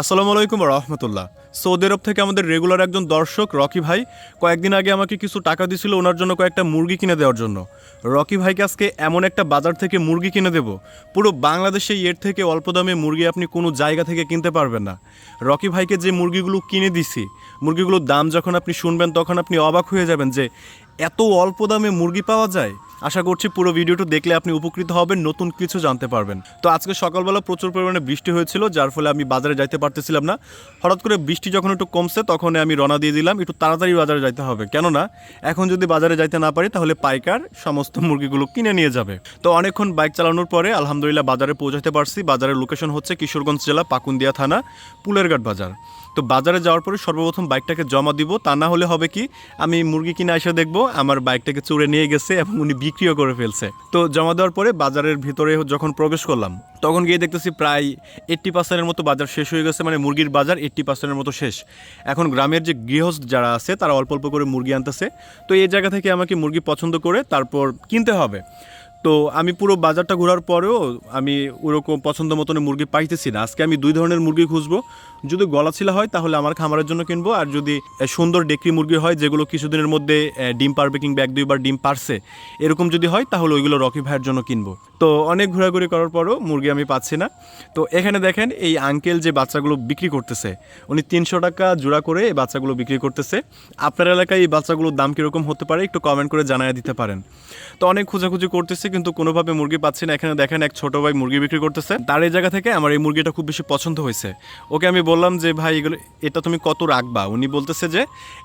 আসসালামু আলাইকুম রহমতুল্লাহ। সৌদি আরব থেকে আমাদের রেগুলার একজন দর্শক, রকি ভাই, কয়েকদিন আগে আমাকে কিছু টাকা দিছিল ওনার জন্য কয়েকটা মুরগি কিনে দেওয়ার জন্য। রকি ভাইকে আজকে এমন একটা বাজার থেকে মুরগি কিনে দেব। পুরো বাংলাদেশে এর থেকে অল্প দামে মুরগি আপনি কোনো জায়গা থেকে কিনতে পারবেন না। রকি ভাইকে যে মুরগিগুলো কিনে দিছি, মুরগিগুলোর দাম যখন আপনি শুনবেন, তখন আপনি অবাক হয়ে যাবেন যে এত অল্প দামে মুরগি পাওয়া যায়। আশা করছি পুরো ভিডিওটা দেখলে আপনি উপকৃত হবেন, নতুন কিছু জানতে পারবেন। তো আজকে সকালবেলা প্রচুর পরিমাণে বৃষ্টি হয়েছিল, যার ফলে আমি বাজারে যাইতে পারতেছিলাম না। হঠাৎ করে বৃষ্টি যখন একটু কমছে, তখন আমি রওনা দিয়ে দিলাম, একটু তাড়াতাড়ি বাজারে যাইতে হবে। কেননা, এখন যদি বাজারে যাইতে না পারি, তাহলে পাইকার সমস্ত মুরগিগুলো কিনে নিয়ে যাবে। তো অনেকক্ষণ বাইক চালানোর পরে আলহামদুলিল্লাহ বাজারে পৌঁছাতে পারছি। বাজারের লোকেশন হচ্ছে কিশোরগঞ্জ জেলা, পাকুন্দিয়া থানা, পুলেরঘাট বাজার। তো বাজারে যাওয়ার পরে সর্বপ্রথম বাইকটাকে জমা দিব। তা না হলে হবে কি, আমি মুরগি কিনে এসে দেখব, আমার বাইকটাকে চুরে নিয়ে গেছে এবং উনি বিক্রিও করে ফেলছে। তো জমা দেওয়ার পরে বাজারের ভিতরে যখন প্রবেশ করলাম, তখন গিয়ে দেখতেছি প্রায় এইট্টি পার্সেন্টের মতো বাজার শেষ হয়ে গেছে মানে মুরগির বাজার এইট্টি পার্সেন্টের মতো শেষ। এখন গ্রামের যে গৃহস্থ যারা আছে, তারা অল্প অল্প করে মুরগি আনতেছে। তো এই জায়গা থেকে আমাকে মুরগি পছন্দ করে তারপর কিনতে হবে। তো আমি পুরো বাজারটা ঘোরার পরেও আমি ওরকম পছন্দ মতন মুরগি পাইতেছি না। আজকে আমি দুই ধরনের মুরগি খুঁজবো। যদি গলাছিলা হয় তাহলে আমার খামারের জন্য কিনবো, আর যদি সুন্দর ডেকরি মুরগি হয় যেগুলো কিছুদিনের মধ্যে ডিম পারবে কিংবা এক দুইবার ডিম পারছে, এরকম যদি হয় তাহলে ওইগুলো রকি ভাইয়ের জন্য কিনবো। তো অনেক ঘোরাঘুরি করার পরও মুরগি আমি পাচ্ছি না। তো এখানে দেখেন এই আঙ্কেল যে বাচ্চাগুলো বিক্রি করতেছে, উনি তিনশো টাকা জোড়া করে এই বাচ্চাগুলো বিক্রি করতেছে। আপনার এলাকায় এই বাচ্চাগুলোর দাম কীরকম হতে পারে একটু কমেন্ট করে জানাই দিতে পারেন। তো অনেক খোঁজাখুঁজি করতেছে কিন্তু কোনোভাবে মুরগি পাচ্ছি না। এখানে দেখেন এক ছোট ভাই মুরগি বিক্রি করতেছে। তার এই জায়গা থেকে আমার এই মুরগিটা খুব বেশি পছন্দ হয়েছে। ওকে আমি বললাম যে, ভাই, এগুলো, এটা তুমি কত রাখবা? উনি বলতেছে যে,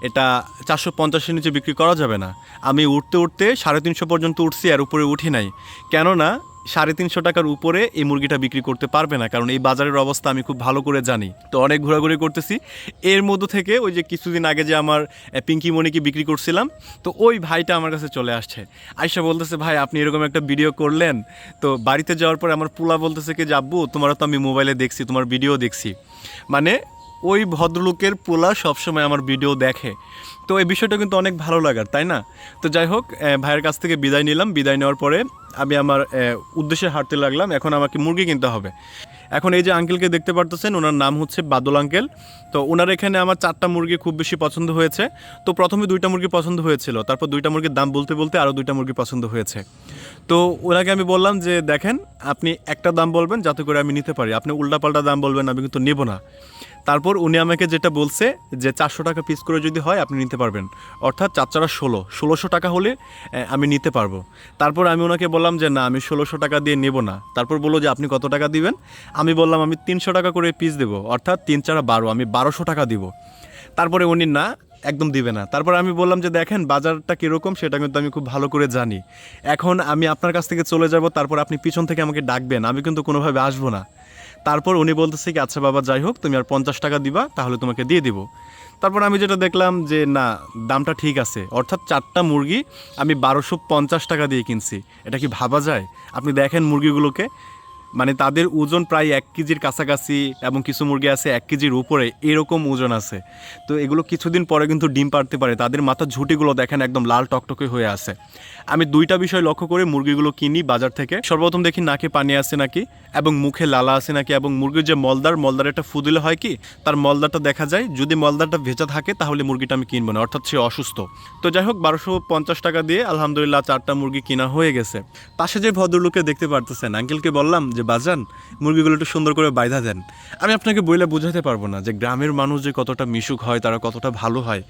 এটা চারশো পঞ্চাশের নিচে বিক্রি করা যাবে না। আমি উঠতে উঠতে সাড়ে তিনশো পর্যন্ত উঠছি, আর উপরে উঠি নাই। কেননা সাড়ে তিনশো টাকার উপরে এই মুরগিটা বিক্রি করতে পারবে না, কারণ এই বাজারের অবস্থা আমি খুব ভালো করে জানি। তো অনেক ঘোরাঘুরি করতেছি। এর মধ্য থেকে ওই যে কিছুদিন আগে যে আমার পিঙ্কি মনিকে বিক্রি করছিলাম, তো ওই ভাইটা আমার কাছে চলে আসছে। আয়সা বলতেছে, ভাই, আপনি এরকম একটা ভিডিও করলেন, তো বাড়িতে যাওয়ার পর আমার পোলা বলতেছে কি, যে, আব্বু, তোমারও তো আমি মোবাইলে দেখছি, তোমার ভিডিও দেখছি। মানে ওই ভদ্রলোকের পোলা সবসময় আমার ভিডিও দেখে। তো এই বিষয়টা কিন্তু অনেক ভালো লাগার, তাই না? তো যাই হোক ভাইয়ের কাছ থেকে বিদায় নিলাম। বিদায় নেওয়ার পরে আমি আমার উদ্দেশ্যে হাঁটতে লাগলাম। এখন আমাকে মুরগি কিনতে হবে। এখন এই যে আঙ্কেলকে দেখতে পারতেছেন, ওনার নাম হচ্ছে বাদল আঙ্কেল তো ওনার এখানে আমার চারটা মুরগি খুব বেশি পছন্দ হয়েছে। তো প্রথমে দুইটা মুরগি পছন্দ হয়েছিল, তারপর দুইটা মুরগির দাম বলতে বলতে আরও দুইটা মুরগি পছন্দ হয়েছে। তো ওনাকে আমি বললাম যে, দেখেন, আপনি একটা দাম বলবেন যাতে করে আমি নিতে পারি। আপনি উল্টাপাল্টা দাম বলবেন, আমি কিন্তু নেব না। তারপর উনি আমাকে যেটা বলছে যে চারশো টাকা পিস করে যদি হয় আপনি নিতে পারবেন। অর্থাৎ চার চারা ষোলো। ষোলোশো টাকা হলে আমি নিতে পারব। তারপর আমি ওনাকে বললাম যে, না, আমি ষোলোশো টাকা দিয়ে নেব না। তারপর বলল যে, আপনি কত টাকা দিবেন? আমি বললাম, আমি তিনশো টাকা করে পিস দেবো। অর্থাৎ তিন চারা বারো, আমি বারোশো টাকা দিব। তারপরে উনি, না, একদম দিবে না। তারপর আমি বললাম যে, দেখেন, বাজারটা কীরকম, সেটা কিন্তু আমি খুব ভালো করে জানি। এখন আমি আপনার কাছ থেকে চলে যাব, তারপর আপনি পিছন থেকে আমাকে ডাকবেন, আমি কিন্তু কোনোভাবে আসব না। তারপর উনি বলতেছে কি আচ্ছা বাবা, যাই হোক, তুমি আর পঞ্চাশ টাকা দিবা, তাহলে তোমাকে দিয়ে দিব। তারপর আমি যেটা দেখলাম যে, না, দামটা ঠিক আছে। অর্থাৎ চারটা মুরগি আমি বারোশো পঞ্চাশ টাকা দিয়ে কিনছি। এটা কি ভাবা যায়? আপনি দেখেন মুরগিগুলোকে মানে তাদের ওজন প্রায় এক কেজির কাছাকাছি এবং কিছু মুরগি আছে এক কেজির উপরে, এরকম ওজন আছে। তো এগুলো কিছুদিন পরে কিন্তু ডিম পারতে পারে। তাদের মাথার ঝুঁটিগুলো দেখেন একদম লাল টকটকে হয়ে আছে। আমি দুইটা বিষয় লক্ষ্য করে মুরগিগুলো কিনি বাজার থেকে। সর্বপ্রথম দেখি নাকে পানি আছে নাকি, এবং মুখে লালা আছে নাকি, এবং মুরগির যে মলদার মলদার একটা ফু দিলে হয় কি, তার মলদারটা দেখা যায়। যদি মলদারটা ভেজা থাকে, তাহলে মুরগিটা আমি কিনবো না, অর্থাৎ সে অসুস্থ। তো যাই হোক, বারোশো পঞ্চাশ টাকা দিয়ে আলহামদুলিল্লাহ চারটা মুরগি কিনা হয়ে গেছে। পাশে যে ভদ্রলোকে দেখতে পারতেছেন আঙ্কেলকে বললাম যে বাজান, মুরগিগুলো একটু সুন্দর করে বাইধা দেন। আমি আপনাকে বইলে বোঝাতে পারব না যে গ্রামের মানুষ যে কতটা মিশুক হয়, তারা কতটা ভালো হয়।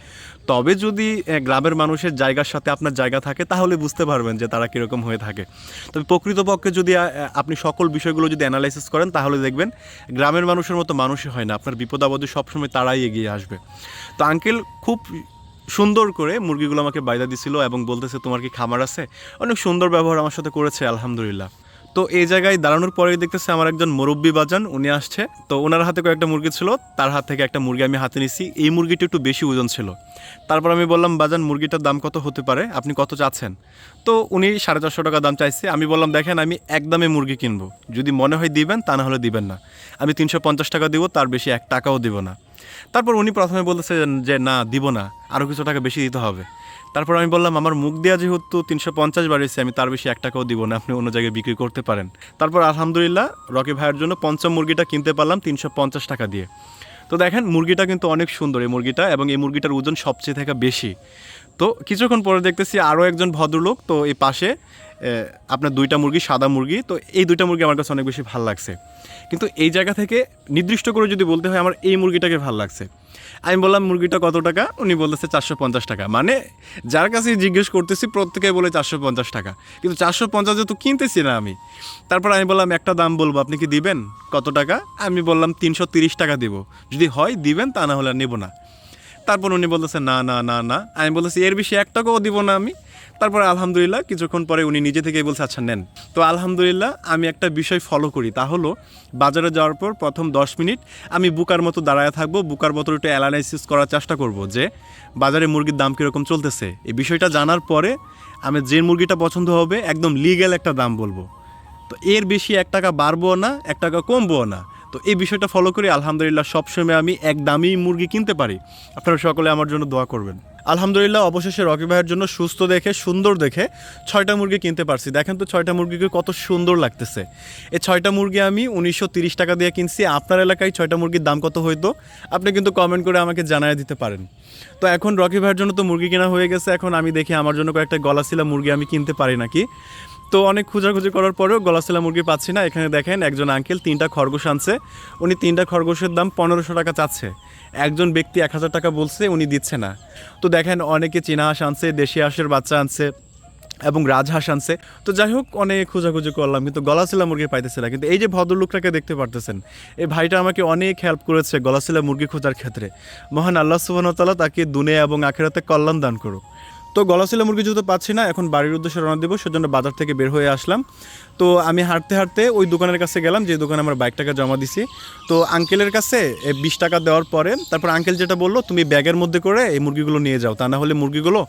তবে যদি গ্রামের মানুষের জায়গার সাথে আপনার জায়গা থাকে, তাহলে বুঝতে পারবেন যে তারা কীরকম হয়ে থাকে। তবে প্রকৃতপক্ষে যদি আপনি সকল বিষয়গুলো যদি অ্যানালাইসিস করেন, তাহলে দেখবেন গ্রামের মানুষের মতো মানুষই হয় না। আপনার বিপদ আপদে সবসময় তারাই এগিয়ে আসবে। তো আঙ্কেল খুব সুন্দর করে মুরগিগুলো আমাকে বাইদা দিছিল এবং বলতেছে, তোমার কি খামার আছে? অনেক সুন্দর ব্যবহার আমার সাথে করেছে, আলহামদুলিল্লাহ। তো এই জায়গায় দাঁড়ানোর পরেই দেখতেছে আমার একজন মুরব্বী বাজান, উনি আসছে। তো ওনার হাতে কয়েকটা মুরগি ছিল, তার হাত থেকে একটা মুরগি আমি হাতে নিছি। এই মুরগিটা একটু বেশি ওজন ছিল। তারপর আমি বললাম, বাজান, মুরগিটার দাম কত হতে পারে? আপনি কত চাচ্ছেন? তো উনি সাড়ে চারশো টাকা দাম চাইছে। আমি বললাম, দেখেন, আমি একদমে মুরগি কিনবো। যদি মনে হয় দিবেন, তা না হলে দিবেন না। আমি তিনশো পঞ্চাশ টাকা দিব, তার বেশি এক টাকাও দিব না। তারপর উনি প্রথমে বলতেছে যে, না, দিব না। আরও কিছু টাকা বেশি দিতে হবে। তারপর আমি বললাম, আমার মুখ দেওয়া যেহেতু তিনশো পঞ্চাশ বাড়িয়েছে আমি তার বেশি এক টাকাও দিব না, আপনি অন্য জায়গায় বিক্রি করতে পারেন। তারপর আলহামদুলিল্লাহ, রকি ভাইয়ের জন্য পঞ্চম মুরগিটা কিনতে পারলাম তিনশো পঞ্চাশ টাকা দিয়ে। তো দেখেন, মুরগিটা কিন্তু অনেক সুন্দর এই মুরগিটা, এবং এই মুরগিটার ওজন সবচেয়ে থেকে বেশি। তো কিছুক্ষণ পরে দেখতেছি আরও একজন ভদ্রলোক, তো এই পাশে আপনার দুইটা মুরগি, সাদা মুরগি, তো এই দুইটা মুরগি আমার কাছে অনেক বেশি ভালো লাগছে। কিন্তু এই জায়গা থেকে নির্দিষ্ট করে যদি বলতে হয়, আমার এই মুরগিটাকে ভালো লাগছে। আমি বললাম, মুরগিটা কত টাকা? উনি বলতেছে, চারশো পঞ্চাশ টাকা। মানে যার কাছে জিজ্ঞেস করতেছি, প্রত্যেকে বলে চারশো পঞ্চাশ টাকা। কিন্তু চারশো পঞ্চাশ তো কিনতেছি না আমি। তারপর আমি বললাম, একটা দাম বলব, আপনি কি দিবেন? কত টাকা? আমি বললাম, তিনশো তিরিশ টাকা দিব। যদি হয়, দিবেন, তা না হলে আর নেব না। তারপর উনি বলতেছে, না না না না। আমি বলতেছি, এর বেশি এক টাকাও দিব না আমি। তারপর আলহামদুলিল্লাহ কিছুক্ষণ পরে উনি নিজে থেকেই বলছে আচ্ছা নেন। তো আলহামদুলিল্লাহ আমি একটা বিষয় ফলো করি। তা হলো, বাজারে যাওয়ার পর প্রথম দশ মিনিট আমি বুকার মতো দাঁড়ায় থাকব, বুকার মতো একটু অ্যানালাইসিস করার চেষ্টা করব যে বাজারে মুরগির দাম কীরকম চলতেছে। এই বিষয়টা জানার পরে আমি যে মুরগিটা পছন্দ হবে, একদম লিগ্যাল একটা দাম বলব। তো এর বেশি এক টাকা বাড়বো না, এক টাকা কমবো না। তো এই বিষয়টা ফলো করে, আলহামদুলিল্লাহ সবসময় আমি এক দামি মুরগি কিনতে পারি। আপনারা সকলে আমার জন্য দোয়া করবেন। আলহামদুলিল্লাহ অবশেষে রকি ভাইয়ের জন্য সুস্থ দেখে, সুন্দর দেখে ছয়টা মুরগি কিনতে পারছি। দেখেন তো ছয়টা মুরগিকে কত সুন্দর লাগতেছে। এই ছয়টা মুরগি আমি উনিশশো টাকা দিয়ে কিনছি। আপনার এলাকায় ছয়টা মুরগির দাম কত হইতো? আপনি কিন্তু কমেন্ট করে আমাকে জানায় দিতে পারেন। তো এখন রকি ভাইয়ের জন্য তো মুরগি কেনা হয়ে গেছে। এখন আমি দেখি আমার জন্য কয়েকটা গলাশিলা মুরগি আমি কিনতে পারি নাকি। তো অনেক খোঁজাখুঁজি করার পরেও গলাশিলা মুরগি পাচ্ছি না। এখানে দেখেন একজন আঙ্কেল তিনটা খরগোশ আনছে। উনি তিনটা খরগোশের দাম পনেরোশো টাকা চাচ্ছে। একজন ব্যক্তি এক হাজার টাকা বলছে, উনি দিচ্ছে না। তো দেখেন অনেকে চীনা হাঁস আনছে দেশি হাঁসের বাচ্চা আনছে এবং রাজহাঁস আনছে। তো যাই হোক, অনেক খোঁজাখুঁজি করলাম, কিন্তু গলাশিলা মুরগি পাইতেছে না। কিন্তু এই যে ভদ্রলোকটাকে দেখতে পারতেছেন, এই ভাইটা আমাকে অনেক হেল্প করেছে গলাশিলা মুরগি খোঁজার ক্ষেত্রে। মহান আল্লাহ সুবাহতাল্লাহ তাকে দুনে এবং আখেরাতে কল্যাণ দান করুক। তো গলাশিলা মুরগি যেহেতু পাচ্ছি না, এখন বাড়ির উদ্দেশ্যে রওনা দেবো, সেজন্য বাজার থেকে বের হয়ে আসলাম। তো আমি হাঁটতে হাঁটতে ওই দোকানের কাছে গেলাম, যে দোকানে আমার বাইকটাকে জমা দিছি। তো আঙ্কেলের কাছে বিশ টাকা দেওয়ার পরে, তারপর আঙ্কেল যেটা বলল, তুমি ব্যাগের মধ্যে করে এই মুরগিগুলো নিয়ে যাও, তা না হলে মুরগিগুলো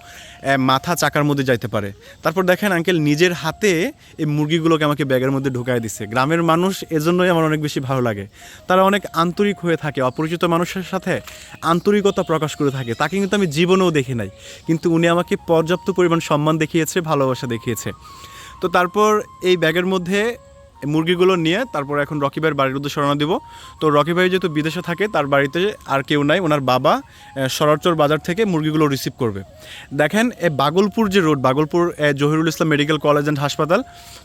মাথা চাকার মধ্যে যাইতে পারে। তারপর দেখেন আঙ্কেল নিজের হাতে এই মুরগিগুলোকে আমাকে ব্যাগের মধ্যে ঢুকায় দিছে। গ্রামের মানুষ এজন্যই আমার অনেক বেশি ভালো লাগে। তারা অনেক আন্তরিক হয়ে থাকে, অপরিচিত মানুষের সাথে আন্তরিকতা প্রকাশ করে থাকে। তাকে কিন্তু আমি জীবনেও দেখি নাই। কিন্তু উনি আমাকে পর্যাপ্ত পরিমাণ সম্মান দেখিয়েছে, ভালোবাসা দেখিয়েছে। তো তারপর এই ব্যাগের মধ্যে মুরগিগুলো নিয়ে তারপর এখন রকি ভাইয়ের বাড়ির উদ্দেশ্যে রওনা দিব। তো রকি ভাই যেহেতু বিদেশে থাকে, তার বাড়িতে আর কেউ নাই, ওনার বাবা সরারচর বাজার থেকে মুরগিগুলো রিসিভ করবে। দেখেন, এ বাগলপুর যে road Bagalpur Zahirul Islam medical college and হাসপাতাল,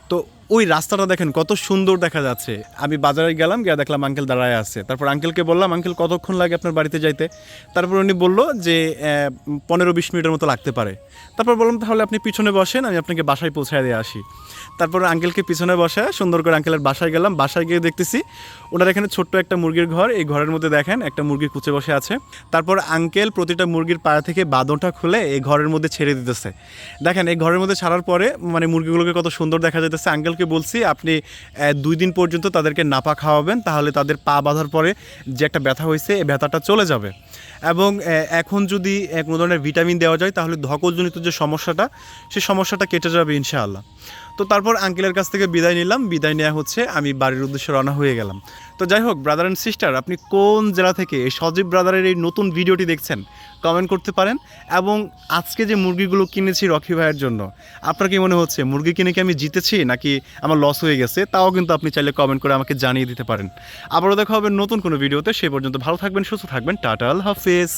তো ওই রাস্তাটা দেখেন কত সুন্দর দেখা যাচ্ছে। আমি বাজারে গেলাম, গিয়ে দেখলাম আঙ্কেল দাঁড়ায় আছে। তারপর আঙ্কেলকে বললাম আঙ্কেল কতক্ষণ লাগে আপনার বাড়িতে যাইতে? তারপর উনি বলল যে পনেরো বিশ মিনিটের মতো লাগতে পারে। তারপর বললাম, তাহলে আপনি পিছনে বসেন, আমি আপনাকে বাসায় পৌঁছায় দিয়ে আসি। তারপর আঙ্কেলকে পিছনে বসে সুন্দর করে আঙ্কেলের বাসায় গেলাম। বাসায় গিয়ে দেখতেছি ওনার এখানে ছোট্ট একটা মুরগির ঘর। এই ঘরের মধ্যে দেখেন একটা মুরগি কুচে বসে আছে। তারপর আঙ্কেল প্রতিটা মুরগির পায়া থেকে বাঁধনটা খুলে এই ঘরের মধ্যে ছেড়ে দিতেছে। দেখেন এই ঘরের মধ্যে ছাড়ার পরে মানে মুরগিগুলোকে কত সুন্দর দেখা যাইতেছে। আঙ্কেলকে বলছি, আপনি দুই দিন পর্যন্ত তাদেরকে নাপা খাওয়াবেন, তাহলে তাদের পা বাঁধার পরে যে একটা ব্যথা হয়েছে এই ব্যথাটা চলে যাবে। এবং এখন যদি কোনো ধরনের ভিটামিন দেওয়া যায়, তাহলে ধকলজনিত যে সমস্যাটা সেই সমস্যাটা কেটে যাবে ইনশাআল্লাহ। তো তারপর আঙ্কেলের কাছ থেকে বিদায় নিলাম। বিদায় নেওয়া হচ্ছে, আমি বাড়ির উদ্দেশ্যে রওনা হয়ে গেলাম। তো যাই হোক ব্রাদার অ্যান্ড সিস্টার আপনি কোন জেলা থেকে এই সজীব ব্রাদারের এই নতুন ভিডিওটি দেখছেন কমেন্ট করতে পারেন। এবং আজকে যে মুরগিগুলো কিনেছি রকি ভাইয়ের জন্য, আপনার কি মনে হচ্ছে, মুরগি কিনে কি আমি জিতেছি, নাকি আমার লস হয়ে গেছে? তাও কিন্তু আপনি চাইলে কমেন্ট করে আমাকে জানিয়ে দিতে পারেন। আবারও দেখা হবে নতুন কোনো ভিডিওতে, সে পর্যন্ত ভালো থাকবেন, সুস্থ থাকবেন, টাটা আল হাফেজ।